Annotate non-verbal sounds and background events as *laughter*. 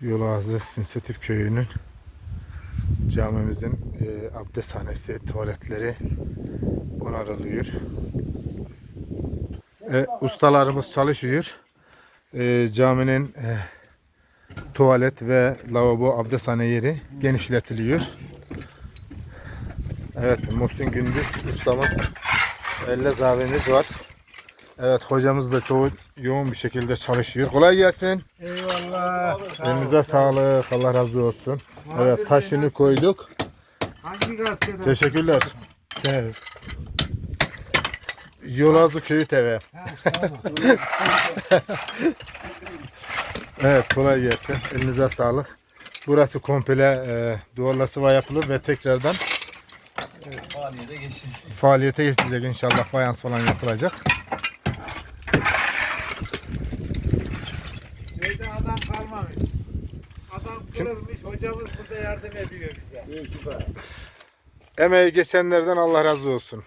Yolazı Sinsetif Köyü'nün camimizin e, abdesthanesi, tuvaletleri onarılıyor. E, ustalarımız çalışıyor. E, caminin e, tuvalet ve lavabo abdesthane yeri genişletiliyor. Evet Muhsin Gündüz ustamız elle zavemiz var. Evet hocamız da çoğu yoğun bir şekilde çalışıyor. Kolay gelsin. Eyvallah. Elinize sağlık. Allah razı olsun. Evet taşını koyduk. Hangi gazetede? Teşekkürler. Evet. Yolazlı Köyü TV. *laughs* Evet kolay gelsin. Elinize sağlık. Burası komple e, duvarlar sıva yapılır ve tekrardan Faaliyete geçin. faaliyete geçecek inşallah fayans falan yapılacak. Adam kırılmış. Hocamız burada yardım ediyor bize. Emeği geçenlerden Allah razı olsun.